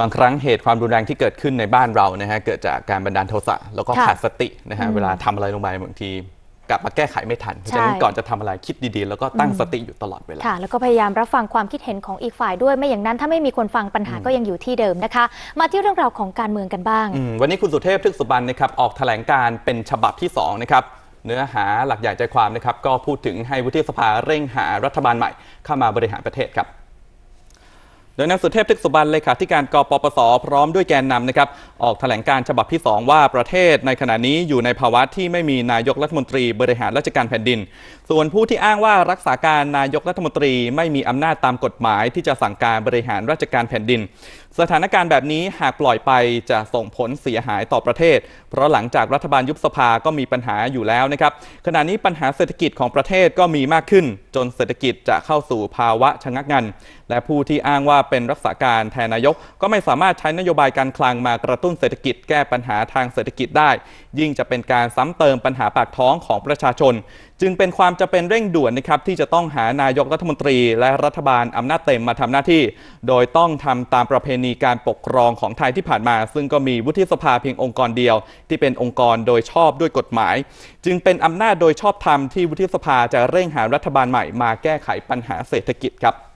บางครั้งเหตุความรุนแรงที่เกิดขึ้นในบ้านเรานะฮะเกิดจากการบันดาลโทสะแล้วก็ค่ะขาดสตินะฮะอืมเวลาทำอะไรลงไปบางทีกลับมาแก้ไขไม่ทันเพราะฉะนั้นใช่ ก่อนจะทำอะไรคิดดีๆ แล้วก็ตั้งสติอยู่ตลอดเวลา ค่ะ แล้วก็พยายามรับฟังความคิดเห็นของอีกฝ่ายด้วยไม่อย่างนั้นถ้าไม่มีคนฟังปัญหาก็ยังอยู่ที่เดิมนะคะ มาที่เรื่องราวของการเมืองกันบ้าง อืมวันนี้คุณสุเทพทึกสุบรรณนะครับออกแถลงการณ์เป็นฉบับที่2นะครับเนื้อหาหลักใหญ่ใจความนะครับก็พูดถึงให้วุฒิสภาเร่งหารัฐบาลใหม่เข้ามาบริหารประเทศครับ โดยนายสุเทพทึกสุบรรณเลขาธิการกปปส พร้อมด้วยแกนนำนะครับ ออกแถลงการฉบับที่ 2 ว่าประเทศในขณะนี้อยู่ในภาวะที่ไม่มีนายกรัฐมนตรีบริหารราชการแผ่นดิน ส่วนผู้ที่อ้างว่ารักษาการนายกรัฐมนตรีไม่มีอำนาจตามกฎหมายที่จะสั่งการบริหารราชการแผ่นดิน สถานการณ์แบบนี้หากปล่อยไปจะส่งผลเสียหายต่อประเทศ เพราะหลังจากรัฐบาลยุบสภาก็มีปัญหาอยู่แล้วนะครับขณะนี้ปัญหาเศรษฐกิจของประเทศก็มีมากขึ้น จนเศรษฐกิจจะเข้าสู่ภาวะชะงักงันและผู้ที่อ้างว่าเป็นรักษาการแทนนายก ก็ไม่สามารถใช้นโยบายการคลังมากระตุ้นเศรษฐกิจแก้ปัญหาทางเศรษฐกิจได้ ยิ่งจะเป็นการซ้ำเติมปัญหาปากท้องของประชาชน จึงเป็นความจะเป็นเร่งด่วนนะครับที่จะต้องหานายกรัฐมนตรี และรัฐบาลอำนาจเต็มมาทำหน้าที่ โดยต้องทำตามประเพณีการปกครองของไทยที่ผ่านมา ซึ่งก็มีวุฒิสภาเพียงองค์กรเดียว ที่เป็นองค์กรโดยชอบด้วยกฎหมาย จึงเป็นอำนาจโดยชอบธรรมที่วุฒิสภาจะเร่งหารัฐบาลใหม่มาแก้ไขปัญหาเศรษฐกิจครับ